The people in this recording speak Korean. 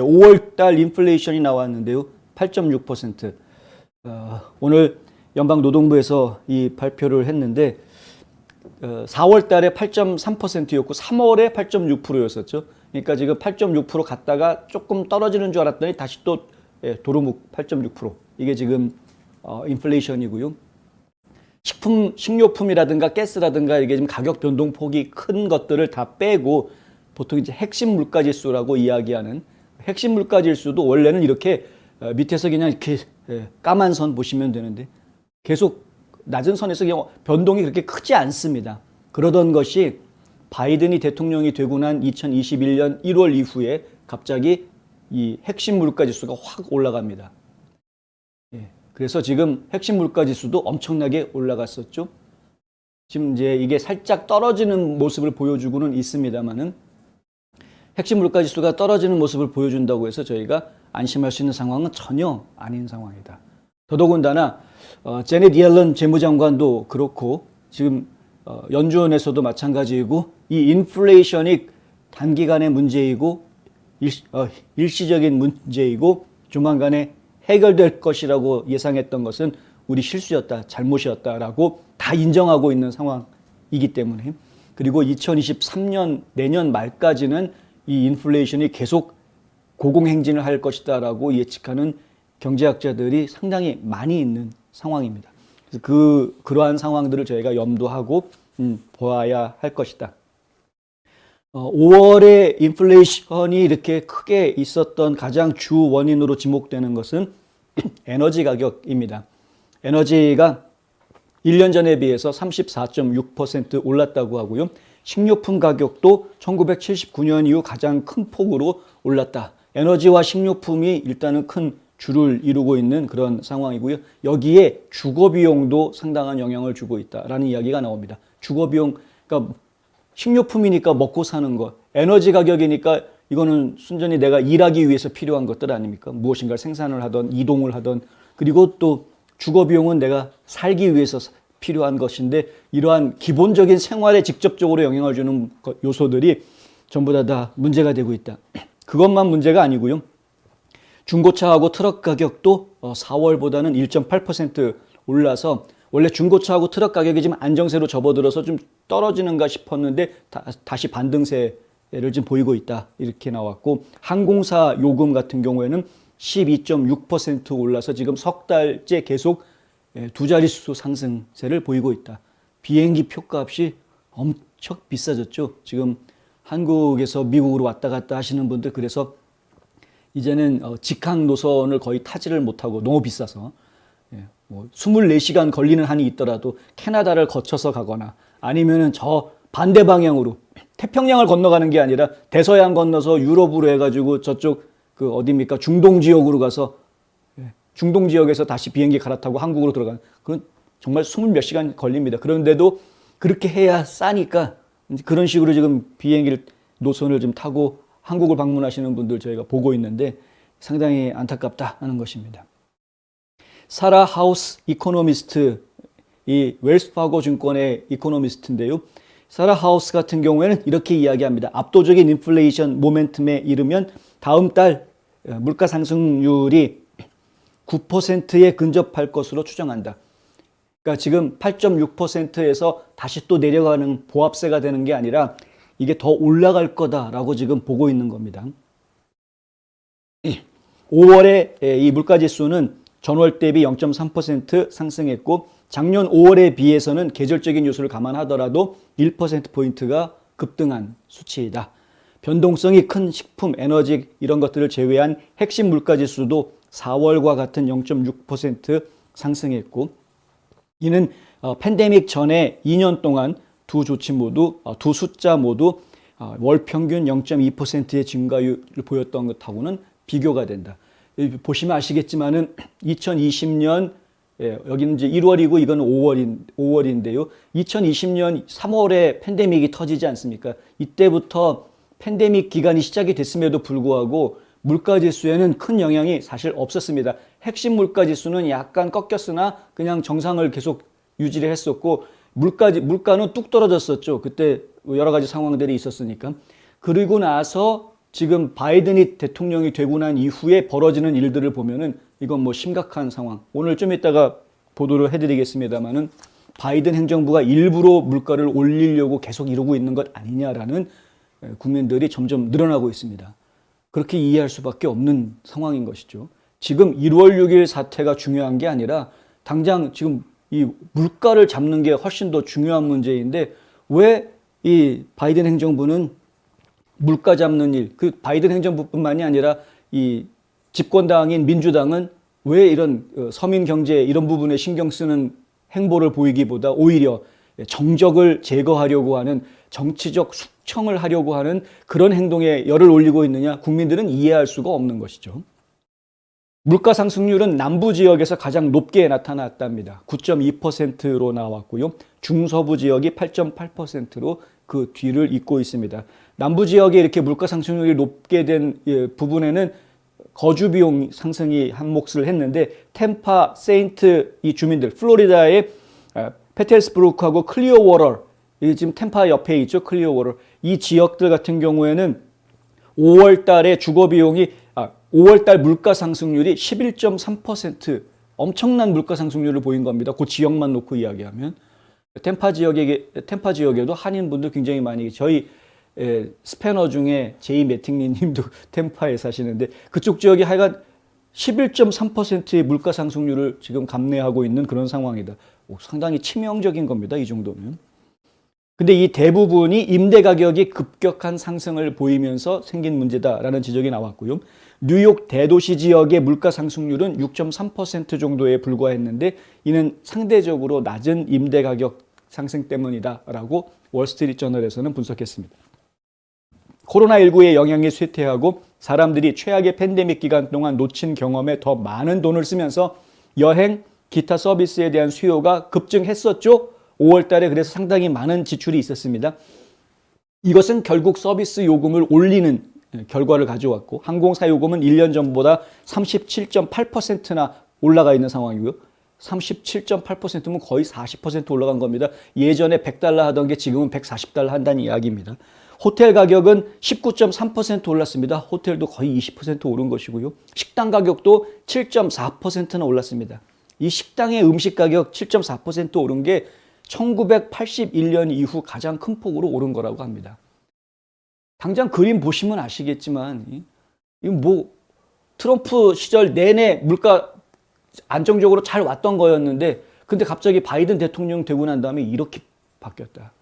5월 달 인플레이션이 나왔는데요. 8.6%. 어, 오늘 연방 노동부에서 이 발표를 했는데 어, 4월 달에 8.3%였고 3월에 8.6%였었죠. 그러니까 지금 8.6% 갔다가 조금 떨어지는 줄 알았더니 다시 또 예, 도루묵 8.6% 이게 지금 어, 인플레이션이고요. 식품, 식료품이라든가 가스라든가 이게 지금 가격 변동폭이 큰 것들을 다 빼고 보통 이제 핵심 물가 지수라고 이야기하는 핵심 물가 지수도 원래는 이렇게 어, 밑에서 그냥 이렇게 예, 까만 선 보시면 되는데 계속 낮은 선에서 그냥 변동이 그렇게 크지 않습니다. 그러던 것이 바이든이 대통령이 되고 난 2021년 1월 이후에 갑자기 이 핵심 물가 지수가 확 올라갑니다. 예, 그래서 지금 핵심 물가 지수도 엄청나게 올라갔었죠. 지금 이제 이게 살짝 떨어지는 모습을 보여주고는 있습니다만은 핵심 물가 지수가 떨어지는 모습을 보여준다고 해서 저희가 안심할 수 있는 상황은 전혀 아닌 상황이다. 더더군다나 어, 제넷 이앨런 재무장관도 그렇고 지금 어, 연준에서도 마찬가지이고 이 인플레이션이 단기간의 문제이고 일, 어, 일시적인 문제이고 조만간에 해결될 것이라고 예상했던 것은 우리 실수였다, 잘못이었다라고 다 인정하고 있는 상황이기 때문에 그리고 2023년 내년 말까지는 이 인플레이션이 계속 고공행진을 할 것이다라고 예측하는 경제학자들이 상당히 많이 있는 상황입니다. 그래서 그 그러한 상황들을 저희가 염두하고 음, 보아야 할 것이다. 어, 5월에 인플레이션이 이렇게 크게 있었던 가장 주 원인으로 지목되는 것은 에너지 가격입니다. 에너지가 1년 전에 비해서 34.6% 올랐다고 하고요. 식료품 가격도 1979년 이후 가장 큰 폭으로 올랐다. 에너지와 식료품이 일단은 큰 주를 이루고 있는 그런 상황이고요. 여기에 주거 비용도 상당한 영향을 주고 있다라는 이야기가 나옵니다. 주거 비용 그러니까 식료품이니까 먹고 사는 것, 에너지 가격이니까 이거는 순전히 내가 일하기 위해서 필요한 것들 아닙니까? 무엇인가 생산을 하던 이동을 하던 그리고 또 주거 비용은 내가 살기 위해서 필요한 것인데 이러한 기본적인 생활에 직접적으로 영향을 주는 것- 요소들이 전부 다, 다 문제가 되고 있다. 그것만 문제가 아니고요. 중고차하고 트럭 가격도 어, 4월보다는 1.8% 올라서 원래 중고차하고 트럭 가격이 지금 안정세로 접어들어서 좀 떨어지는가 싶었는데 다, 시 반등세를 지금 보이고 있다 이렇게 나왔고 항공사 요금 같은 경우에는 12.6% 올라서 지금 석 달째 계속 예, 두 자릿수 상승세를 보이고 있다. 비행기 표값이 엄청 비싸졌죠. 지금 한국에서 미국으로 왔다 갔다 하시는 분들 그래서 이제는 어, 직항 노선을 거의 타지를 못하고 너무 비싸서 예, 뭐 24시간 걸리는 한이 있더라도 캐나다를 거쳐서 가거나 아니면은 저 반대 방향으로 태평양을 건너가는 게 아니라 대서양 건너서 유럽으로 해가지고 저쪽 그 어디입니까 중동 지역으로 가서 예, 중동 지역에서 다시 비행기 갈아타고 한국으로 들어가는 그런 정말 스물 몇 시간 걸립니다. 그런데도 그렇게 해야 싸니까 그런 식으로 지금 비행기를 노선을 좀 타고 한국을 방문하시는 분들 저희가 보고 있는데 상당히 안타깝다 하는 것입니다. 사라 하우스 이코노미스트 이 웰스파고 증권의 이코노미스트인데요. 사라 하우스 같은 경우에는 이렇게 이야기합니다. 압도적인 인플레이션 모멘텀에 이르면 다음 달 어, 물가 상승률이 9%에 근접할 것으로 추정한다. 그러니까 지금 8.6%에서 다시 또 내려가는 보합세가 되는 게 아니라 이게 더 올라갈 거다라고 지금 보고 있는 겁니다. 5월에 이 물가 지수는 전월 대비 0.3% 상승했고 작년 5월에 비해서는 계절적인 요소를 감안하더라도 1%포인트가 급등한 수치이다. 변동성이 큰 식품, 에너지 이런 것들을 제외한 핵심 물가 지수도 4월과 같은 0.6% 상승했고 이는 어, 팬데믹 전에 2년 동안 두 조치 모두 어, 두 숫자 모두 어, 월 평균 0.2%의 증가율을 보였던 것하고는 비교가 된다. 보시면 아시겠지만은 2020년 예, 여기는 이제 1월이고 이건 5월인 5월인데요. 2020년 3월에 팬데믹이 터지지 않습니까? 이때부터 팬데믹 기간이 시작이 됐음에도 불구하고 물가 지수에는 큰 영향이 사실 없었습니다. 핵심 물가 지수는 약간 꺾였으나 그냥 정상을 계속 유지를 했었고 물가 물가는 뚝 떨어졌었죠. 그때 여러 가지 상황들이 있었으니까. 그리고 나서 지금 바이든이 대통령이 되고 난 이후에 벌어지는 일들을 보면은 이건 뭐 심각한 상황. 오늘 좀 이따가 보도를 해드리겠습니다만은 바이든 행정부가 일부러 물가를 올리려고 계속 이러고 있는 것 아니냐라는 에, 국민들이 점점 늘어나고 있습니다. 그렇게 이해할 수밖에 없는 상황인 것이죠. 지금 1월 6일 사태가 중요한 게 아니라 당장 지금 이 물가를 잡는 게 훨씬 더 중요한 문제인데 왜 이 바이든 행정부는 물가 잡는 일, 그 바이든 행정부뿐만이 아니라 이 집권당인 민주당은 왜 이런 어, 서민 경제 이런 부분에 신경 쓰는 행보를 보이기보다 오히려 정적을 제거하려고 하는 정치적 숙청을 하려고 하는 그런 행동에 열을 올리고 있느냐 국민들은 이해할 수가 없는 것이죠. 물가 상승률은 남부 지역에서 가장 높게 나타났답니다. 9.2%로 나왔고요. 중서부 지역이 8.8%로 그 뒤를 잇고 있습니다. 남부 지역에 이렇게 물가 상승률이 높게 된 예, 부분에는 거주 비용 상승이 한 몫을 했는데 템파, 세인트 이 주민들, 플로리다의 아, 페텔스브루크하고 클리어워터 이 지금 템파 옆에 있죠 클리어워터 이 지역들 같은 경우에는 5월 달에 주거 비용이 아 5월 달 물가 상승률이 11.3% 엄청난 물가 상승률을 보인 겁니다. 그 지역만 놓고 이야기하면 템파 지역에 템파 지역에도 한인분들 굉장히 많이 저희 에, 스패너 중에 제이 매팅리 님도 템파에 사시는데 그쪽 지역이 하여간 11.3%의 물가 상승률을 지금 감내하고 있는 그런 상황이다. 오, 상당히 치명적인 겁니다. 이 정도면. 근데 이 대부분이 임대 가격이 급격한 상승을 보이면서 생긴 문제다라는 지적이 나왔고요. 뉴욕 대도시 지역의 물가 상승률은 6.3% 정도에 불과했는데 이는 상대적으로 낮은 임대 가격 상승 때문이다라고 월스트리트 저널에서는 분석했습니다. 코로나19의 영향이 쇠퇴하고 사람들이 최악의 팬데믹 기간 동안 놓친 경험에 더 많은 돈을 쓰면서 여행, 기타 서비스에 대한 수요가 급증했었죠. 5월 달에 그래서 상당히 많은 지출이 있었습니다. 이것은 결국 서비스 요금을 올리는 결과를 가져왔고 항공사 요금은 1년 전보다 37.8%나 올라가 있는 상황이고요. 37.8%면 거의 40% 올라간 겁니다. 예전에 100달러 하던 게 지금은 140달러 한다는 이야기입니다. 호텔 가격은 19.3% 올랐습니다. 호텔도 거의 20% 오른 것이고요. 식당 가격도 7.4%나 올랐습니다. 이 식당의 음식 가격 7.4% 오른 게 1981년 이후 가장 큰 폭으로 오른 거라고 합니다. 당장 그림 보시면 아시겠지만 이거 뭐 트럼프 시절 내내 물가 안정적으로 잘 왔던 거였는데 근데 갑자기 바이든 대통령 되고 난 다음에 이렇게 바뀌었다.